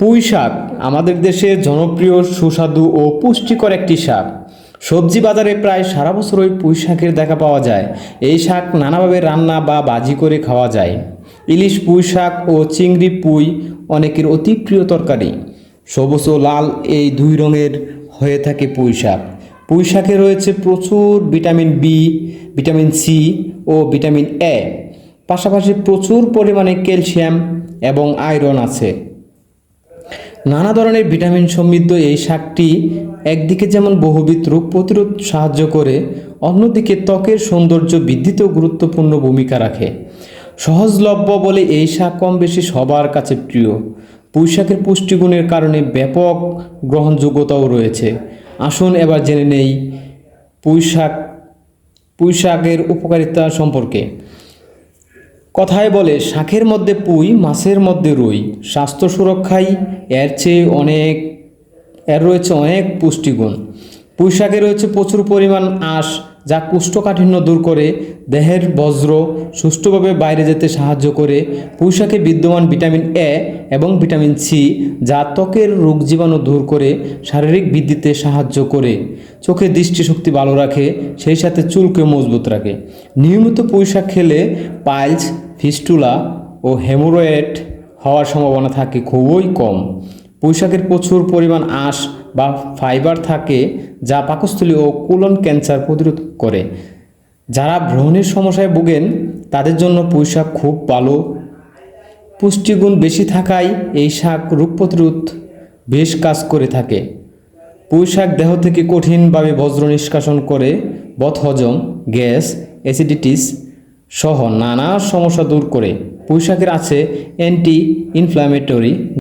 পুঁই শাক আমাদের দেশের জনপ্রিয়, সুস্বাদু ও পুষ্টিকর একটি শাক। সবজি বাজারে প্রায় সারা বছরই পুঁই শাকের দেখা পাওয়া যায়। এই শাক নানাভাবে রান্না বা বাজি করে খাওয়া যায়। ইলিশ পুঁই শাক ও চিংড়ি পুঁই অনেকের অতি প্রিয় তরকারি। সবুজ ও লাল এই দুই রঙের হয়ে থাকে পুঁই শাক পুঁই শাকে রয়েছে প্রচুর ভিটামিন বি ভিটামিন সি ও ভিটামিন এ পাশাপাশি প্রচুর পরিমাণে ক্যালসিয়াম এবং আয়রন আছে। নানা ধরনের ভিটামিন সমৃদ্ধ এই শাকটি একদিকে যেমন বহুবিধ রোগ প্রতিরোধ সাহায্য করে, অন্যদিকে ত্বকের সৌন্দর্য বৃদ্ধিতেও গুরুত্বপূর্ণ ভূমিকা রাখে। সহজলভ্য বলে এই শাক কম বেশি সবার কাছে প্রিয়। পুঁই শাকের পুষ্টিগুণের কারণে ব্যাপক গ্রহণযোগ্যতাও রয়েছে। আসুন এবার জেনে নেই পুঁই শাক পুঁই শাকের উপকারিতা সম্পর্কে। কথায় বলে শাঁখের মধ্যে পুই, মাছের মধ্যে রুই। স্বাস্থ্য সুরক্ষায় এর চেয়ে অনেক, এর রয়েছে অনেক পুষ্টিগুণ। পুঁই শাকে রয়েছে প্রচুর পরিমাণ আঁশ যা কুষ্ঠকাঠিন্য দূর করে দেহের বজ্র সুষ্ঠুভাবে বাইরে যেতে সাহায্য করে। পুঁই শাকে বিদ্যমান ভিটামিন এ এবং ভিটামিন সি যা ত্বকের রোগ জীবাণু দূর করে শারীরিক বৃদ্ধিতে সাহায্য করে। চোখের দৃষ্টিশক্তি ভালো রাখে, সেই সাথে চুলকে মজবুত রাখে। নিয়মিত পুঁই শাক খেলে পাইলস, ফিস্টুলা ও হেমোরয়েড হওয়ার সম্ভাবনা থাকে খুবই কম। পুঁইশাকের প্রচুর পরিমাণ আঁশ বা ফাইবার থাকে, যা পাকস্থলী ও কোলন ক্যান্সার প্রতিরোধ করে। যারা ব্রহণের সমস্যায় ভোগেন, তাদের জন্য পুঁইশাক খুব ভালো। পুষ্টিগুণ বেশি থাকায় এই শাক রোগ প্রতিরোধ বেশ কাজ করে থাকে। পুঁই শাক দেহ থেকে কঠিনভাবে বজ্র নিষ্কাশন করে বদহজম গ্যাস, অ্যাসিডিটিস সহ নানা সমস্যা দূর করে। পুঁই শাকের আছে অ্যান্টি ইনফ্ল্যামেটরি